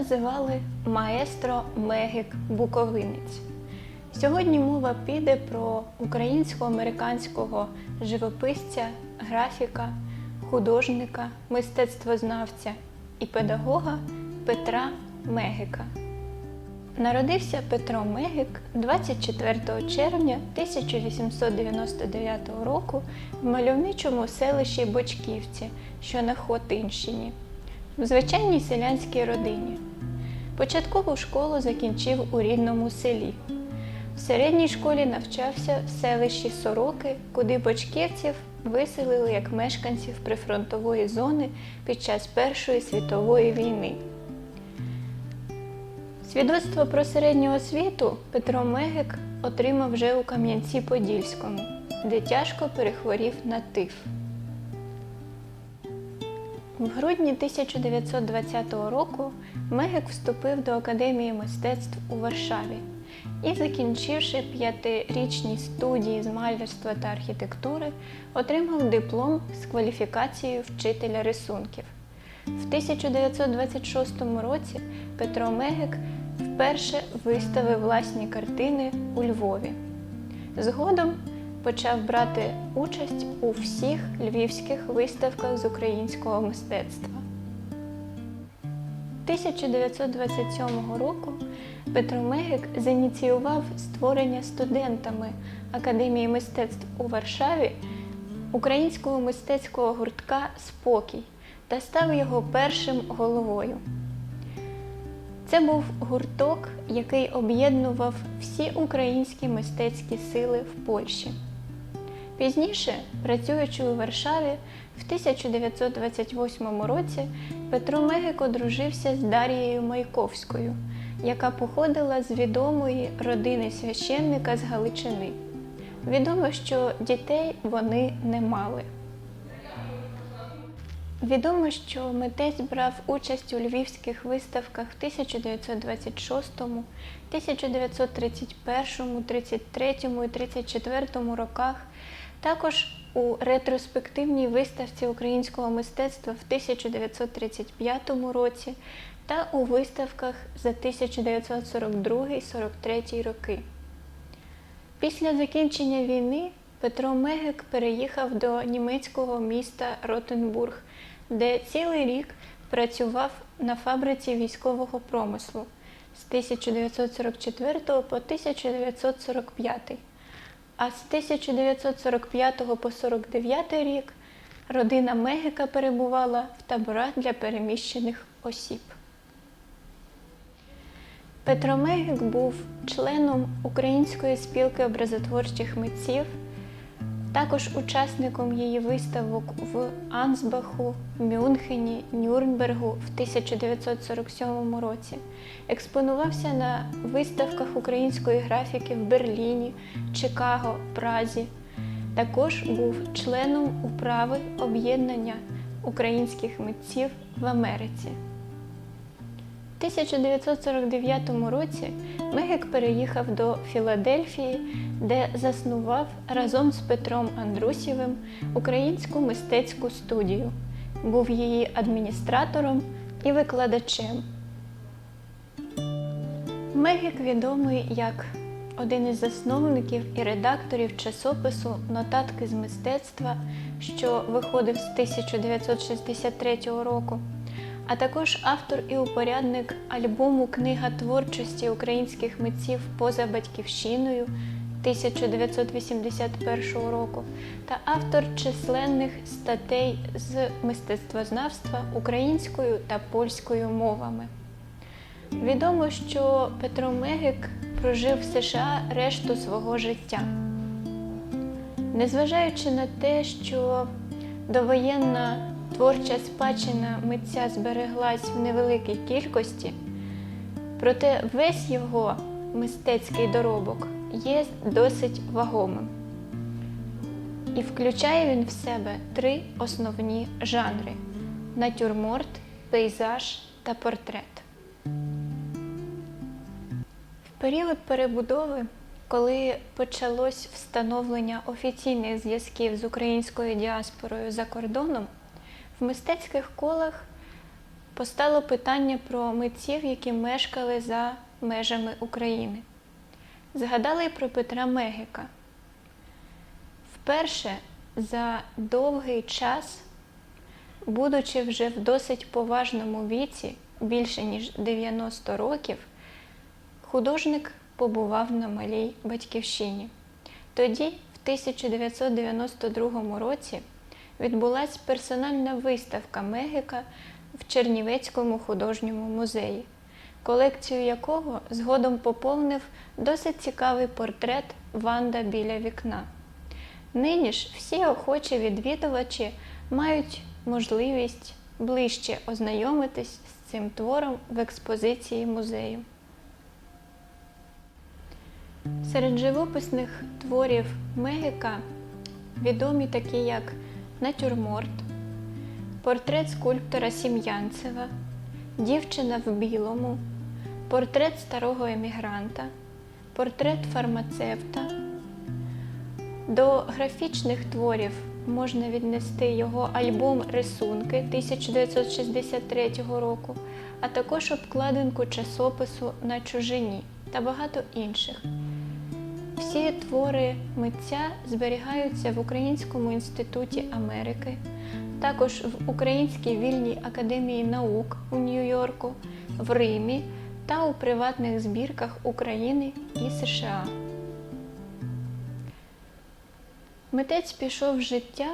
називали маестро Мегік Буковинець. Сьогодні мова піде про українсько-американського живописця, графіка, художника, мистецтвознавця і педагога Петра Мегіка. Народився Петро Мегік 24 червня 1899 року в мальовничому селищі Бочківці, що на Хотинщині, в звичайній селянській родині. Початкову школу закінчив у рідному селі. В середній школі навчався в селищі Сороки, куди бочківців виселили як мешканців прифронтової зони під час Першої світової війни. Свідоцтво про середню освіту Петро Мегик отримав вже у Кам'янці-Подільському, де тяжко перехворів на тиф. В грудні 1920 року Мегик вступив до Академії мистецтв у Варшаві і, закінчивши п'ятирічні студії з малярства та архітектури, отримав диплом з кваліфікацією вчителя рисунків. В 1926 році Петро Мегик вперше виставив власні картини у Львові. Згодом почав брати участь у всіх львівських виставках з українського мистецтва. 1927 року Петро Мегик зініціював створення студентами Академії мистецтв у Варшаві українського мистецького гуртка Спокій та став його першим головою. Це був гурток, який об'єднував всі українські мистецькі сили в Польщі. Пізніше, працюючи у Варшаві, в 1928 році Петро Мегик одружився з Дарією Майковською, яка походила з відомої родини священника з Галичини. Відомо, що дітей вони не мали. Відомо, що митець брав участь у львівських виставках в 1926, 1931, 33 і 34 роках, також у ретроспективній виставці українського мистецтва в 1935 році та у виставках за 1942-43 роки. Після закінчення війни Петро Мегик переїхав до німецького міста Ротенбург, де цілий рік працював на фабриці військового промислу з 1944 по 1945. А з 1945 по 49 рік родина Мегика перебувала в таборах для переміщених осіб. Петро Мегик був членом Української спілки образотворчих митців, також учасником її виставок в Ансбаху, Мюнхені, Нюрнбергу в 1947 році. Експонувався на виставках української графіки в Берліні, Чикаго, Празі. Також був членом управи об'єднання українських митців в Америці. У 1949 році Мегик переїхав до Філадельфії, де заснував разом з Петром Андрусєвим українську мистецьку студію. Був її адміністратором і викладачем. Мегик відомий як один із засновників і редакторів часопису Нотатки з мистецтва, що виходив з 1963 року а також автор і упорядник альбому Книга творчості українських митців поза батьківщиною 1981 року та автор численних статей з мистецтвознавства українською та польською мовами. Відомо, що Петро Мегик прожив в США решту свого життя. Незважаючи на те, що довоєнна творча спадщина митця збереглась в невеликій кількості, проте весь його мистецький доробок є досить вагомим. І включає він в себе три основні жанри: натюрморт, пейзаж та портрет. В період перебудови, коли почалось встановлення офіційних зв'язків з українською діаспорою за кордоном, в мистецьких колах постало питання про митців, які мешкали за межами України. Згадали про Петра Мегіка. Вперше за довгий час, будучи вже в досить поважному віці, більше ніж 90 років, художник побував на малій батьківщині. Тоді, в 1992 році, відбулася персональна виставка Мегіка в Чернівецькому художньому музеї, колекцію якого згодом поповнив досить цікавий портрет Ванда біля вікна. Нині ж всі охочі відвідувачі мають можливість ближче ознайомитись з цим твором в експозиції музею. Серед живописних творів Мегіка відомі такі як Натюрморт, портрет скульптора Сім'янцева, Дівчина в білому, портрет старого емігранта, портрет фармацевта. До графічних творів можна віднести його альбом Рисунки 1963 року, а також обкладинку часопису на чужині та багато інших. Всі твори митця зберігаються в Українському інституті Америки, також в Українській вільній академії наук у Нью-Йорку, в Римі та у приватних збірках України і США. Митець пішов в життя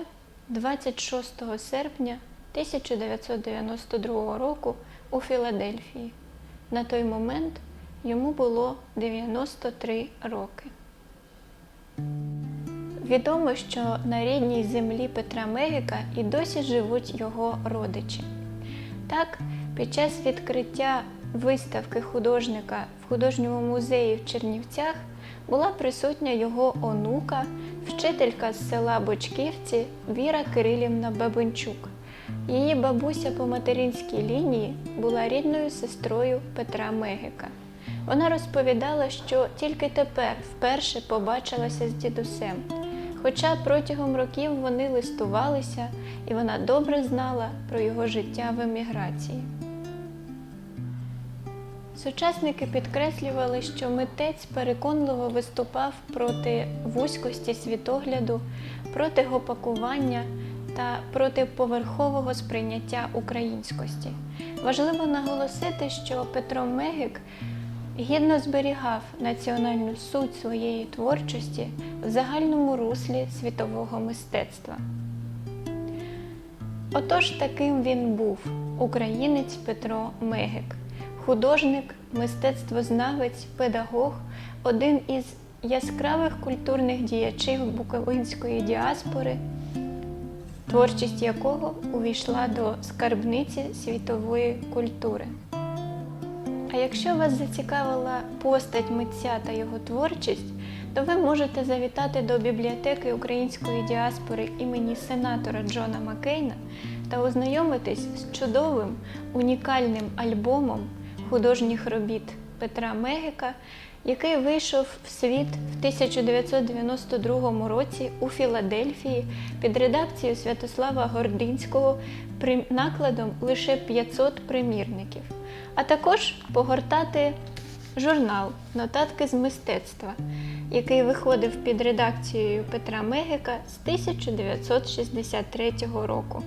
26 серпня 1992 року у Філадельфії. На той момент йому було 93 роки. Відомо, що на рідній землі Петра Мегіка і досі живуть його родичі. Так, під час відкриття виставки художника в художньому музеї в Чернівцях була присутня його онука, вчителька з села Бочківці Віра Кирилівна Бабинчук. Її бабуся по материнській лінії була рідною сестрою Петра Мегіка. Вона розповідала, що тільки тепер вперше побачилася з дідусем. Хоча протягом років вони листувалися, і вона добре знала про його життя в еміграції. Сучасники підкреслювали, що митець переконливо виступав проти вузькості світогляду, проти гопакування та проти поверхового сприйняття українськості. Важливо наголосити, що Петро Мегік гідно зберігав національну суть своєї творчості в загальному руслі світового мистецтва. Отож таким він був українець Петро Мегик, художник, мистецтвознавець, педагог, один із яскравих культурних діячів буковинської діаспори, творчість якого увійшла до скарбниці світової культури. А якщо вас зацікавила постать митця та його творчість, то ви можете завітати до бібліотеки української діаспори імені сенатора Джона Маккейна та ознайомитись з чудовим унікальним альбомом художніх робіт Петра Мегіка, який вийшов в світ в 1992 році у Філадельфії під редакцією Святослава Гординського при накладом лише 500 примірників, а також погортати журнал Нотатки з мистецтва, який виходив під редакцією Петра Мегіка з 1963 року.